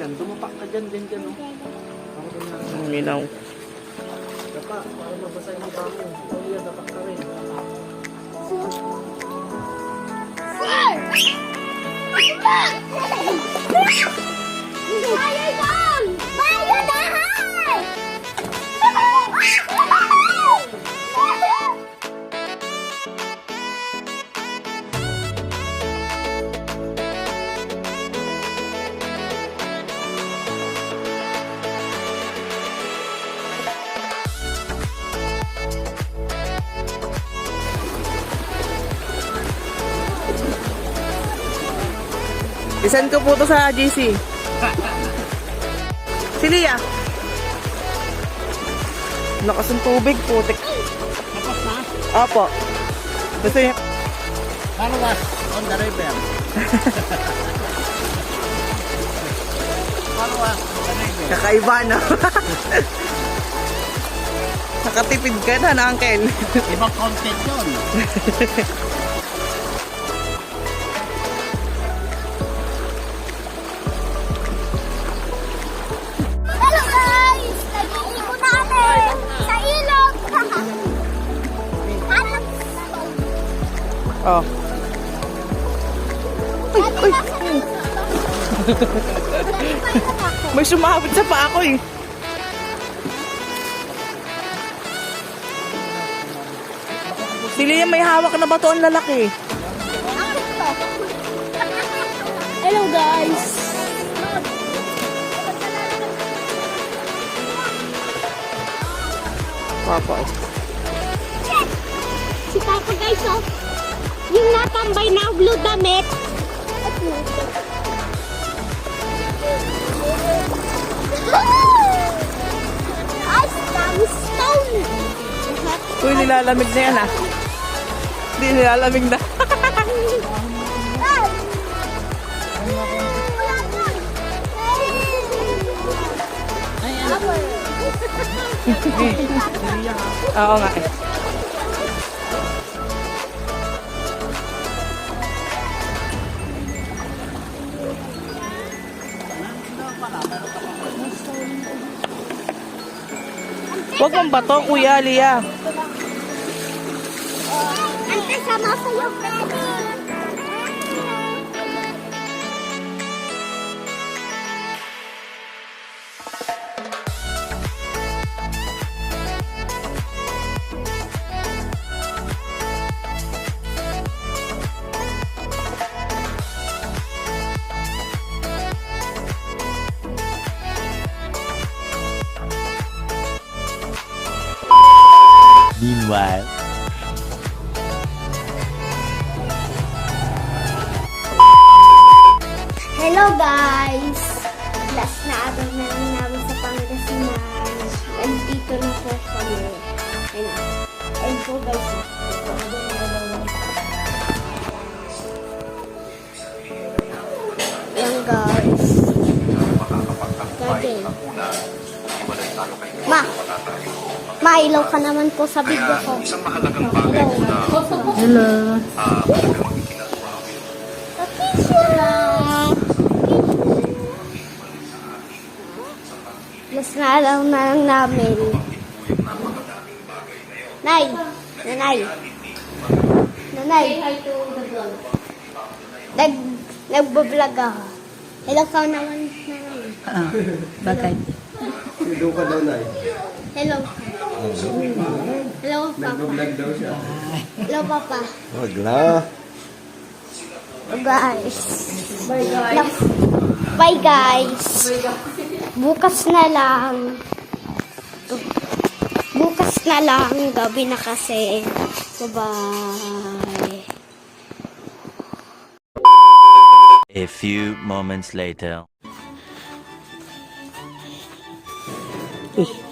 dyan. Dumapak ka dyan, dyan, dyan. Oh. Na. Ang minaw. Dapa, para mabasa yung mo. Oh, yeah, dapak ka rin. Bayad doon! Bayadahan! Isend ko po to sa GC. Si Lia. Lakas ng tubig, putik. Tapos na? Opo. Gusto niya. Paano was on the river? Paano was on the river? Kakaiba, no? Nakatipid ka na, na uncle. Ibang content yun. Oh. Ay, ay. May sumabit sa paa ko eh. Si Lia may hawak na bato ang lalaki. Hello guys! Papa. Si Papa guys oh! Yung natambay na blue damit! Uy, nilalamig na yan ah. Hindi, nilalamig na. Oo nga eh. Huwag mong bato, Kuya Lia. Ante, sama sa'yo, Freddy! Meanwhile, Hello guys! Last na araw na lang namin sa Pangasinan. And dito na po kami. Ayun na. Ayun po guys. ah. Yan guys. Gagay. Ma! Mailaw ka naman po sa video ko. Hello. Hello. Mas na lang na lang namin. Nay! Nanay! Nanay! Nag, nagbablog ako. Hello ka naman, nanay. Ah, bagay. Doon ka daw na eh. Hello. Hello, Papa. Nag-vlog daw siya. Hello, Papa. Wag na. Guys. Bye, guys. Bye, guys. Bukas na lang. Bukas na lang. Gabi na kasi. Bye-bye. a few moments later. Ang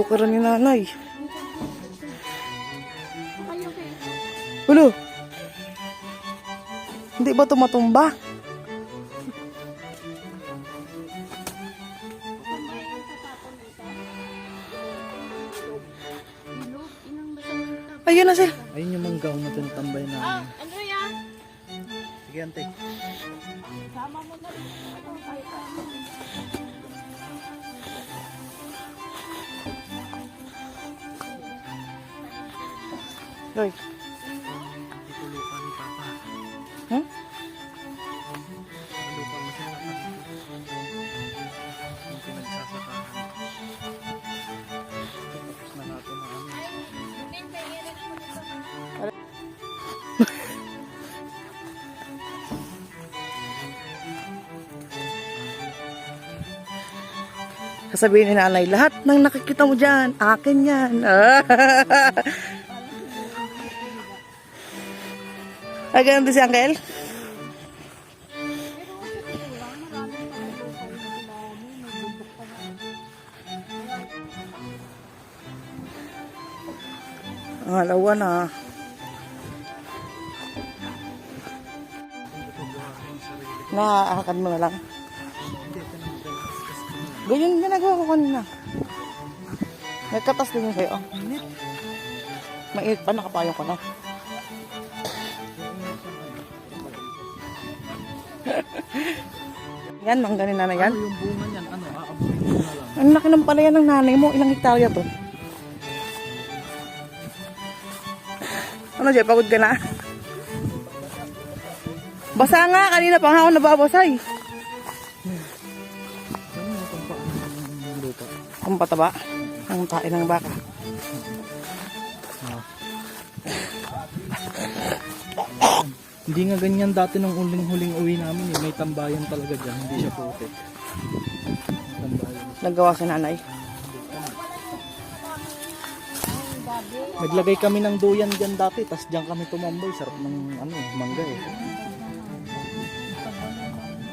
bukaran ni nanay. Ano Ulo! Hindi ba tumatumba? Ayun na sila. Ayun yung mangga umatang tambay na. Ah, ano yan? Sige, ante. Sama mo na rin. Dito lupa ni Papa. Hmm? Lupa mo siya. Yung pinagsasakahan. Tapos na natin ang ano. Sasabihin ni nanay, lahat ng nakikita mo dyan, akin yan. Ay, ganun din si Uncle? Halawa na. Naaakad mo na lang. Ganyan ginagawa ko kanina. May katas din yun sa'yo. Mainit pa, nakapayong ko na. Yan, mangga ni nanay yan. Ano yung bunga niyan? Ano? Aabutin mo na lang. Ang laki ng palayan ng nanay mo. Ilang hektarya to? Ano, Jay? Pagod ka na? Basa nga. Kanina pa nga ako nababasay. Ano yung pampaan ng lupa? Ang pataba. Ang tae ng baka. Hindi nga ganyan dati nung uling-huling uwi namin eh. May tambayan talaga dyan. Hindi siya puti. May tambayan. Nagawa si nanay. Naglagay kami ng duyan dyan dati. Tapos dyan kami tumambay. Sarap ng ano mangga eh.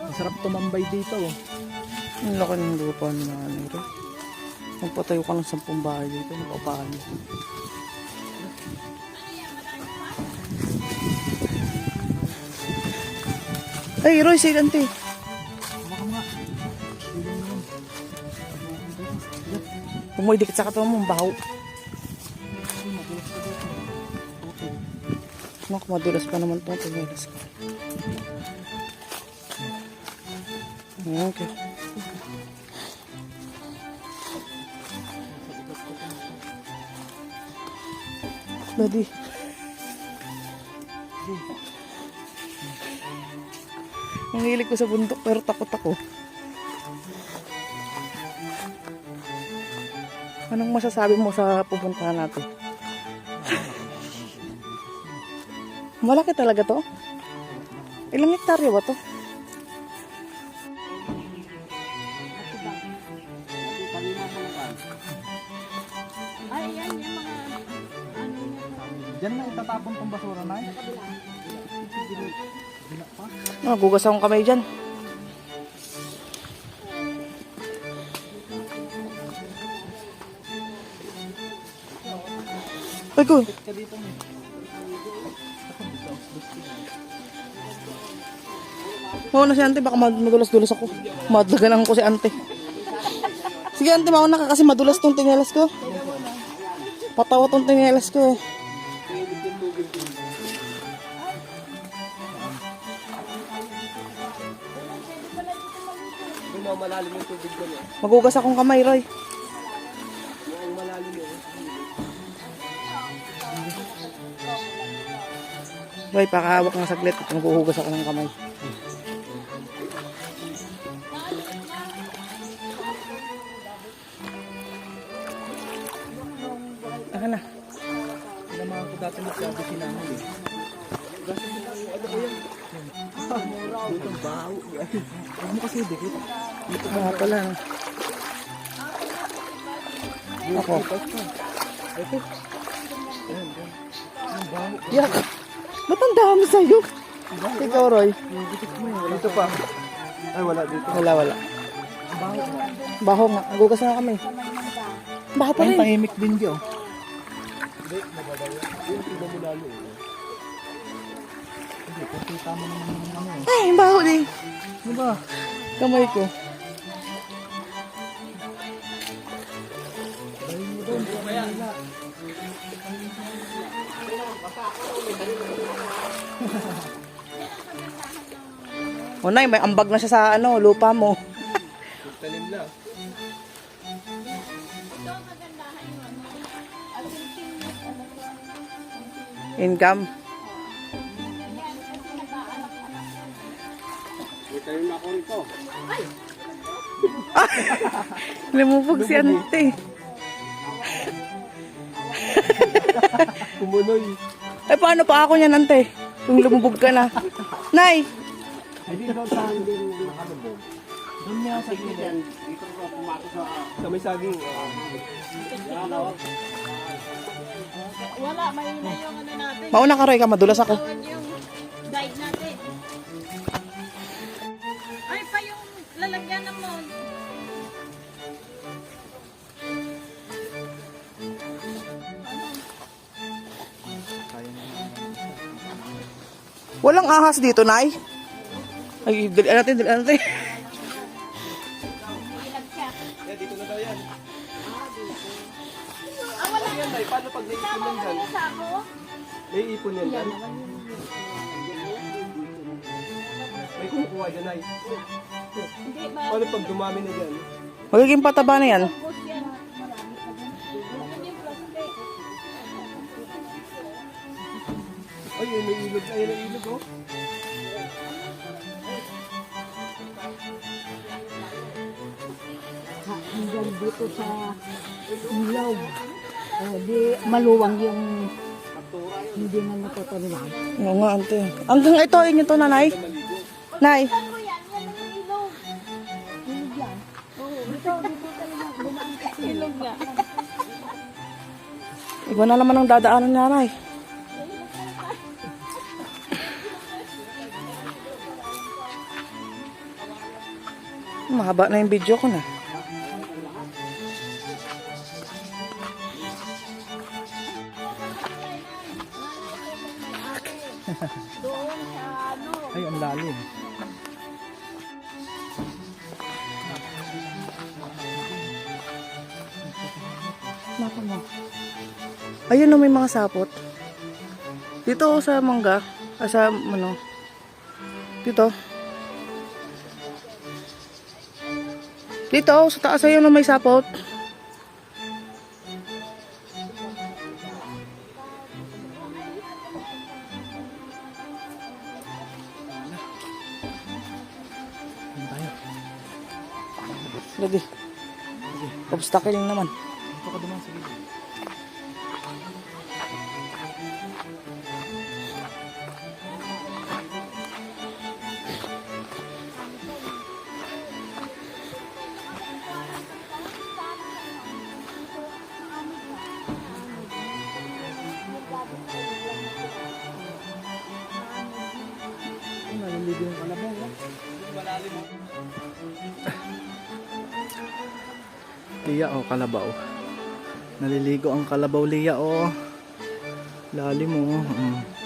Masarap tumambay dito oh. Ang laki ng lupa ni nanay rin. Magpatayo ka ng sampung bahay dito. Napapahan Ay, Roy, nga. Kung mo idikit sa katawan mo, baho. Naku, madulas pa naman itong tinilas ko. Okay. Daddy. Ang hilig ko sa bundok pero takot ako. Anong masasabi mo sa pupuntahan natin? Malaki talaga to? Ilang hektarya ba to? Dyan na itatapon tong basura na eh. Ah, gugas akong kamay dyan. Ay, ko. Mauna si ante, baka mad- madulas-dulas ako. Madaganan ko si ante. Sige ante, mauna ka kasi madulas tong tingelas ko. Patawa tong tingelas ko eh. Magugas akong kamay, Roy. Roy, pakahawak ng saglit at maghuhugas ako ng kamay. Aka na. Sinamahan ko dati nagsabi si Nanay eh. Dito ang baho. Huwag mo kasi dikit. Ito nga pala. Ako. Ito. Yak! Ba't ang dami sa'yo? Ikaw, Roy. Dito pa. Ay, wala dito. Wala, wala. Baho nga. Nagugas na kami. Baho pa rin. tahimik din dyan. Hindi, kung kita mo naman yung ano eh. Ay, baho din. Ano ba? Kamay ko. O nay, may ambag na siya sa ano, lupa mo. Tanim na. Income. Lumubog si ante. Kumunoy. Eh, paano pa ako niyan, ante? Kung lumubog ka na. Nay! Sa may saging. Wala, may na yung ano natin. Mauna ka, Roy, ka. Madulas ako. Yung Walang ahas dito, Nay. Ay, dali natin, dali natin. Yan, Nay, paano pag naipon yan dyan? May ipon yan dyan? May kumukuha dyan, Nay. Paano pag dumami na dyan? Magiging pataba na yan. Ay, ay, may ilog. Ayun ang ilog, oh. hanggang dito sa ilog. Eh, di maluwang yung hindi na natutuluan. Oo nga, ante. Hanggang ito, yun yung to, nanay. Nay. Ano. Iba na naman ang dadaanan niya, Nay. Mahaba na yung video ko na. Ay, ang lalim. Mapa mo. Ayun o, may mga sapot. Dito oh, sa mangga. Ah, sa ano. Dito. Dito, oh, sa taas ayun o, may sapot. Lagi. Obstacle naman. Ito ka duman, sige. Liya o kalabaw. Naliligo ang kalabaw liya o. Lalim o. Mm.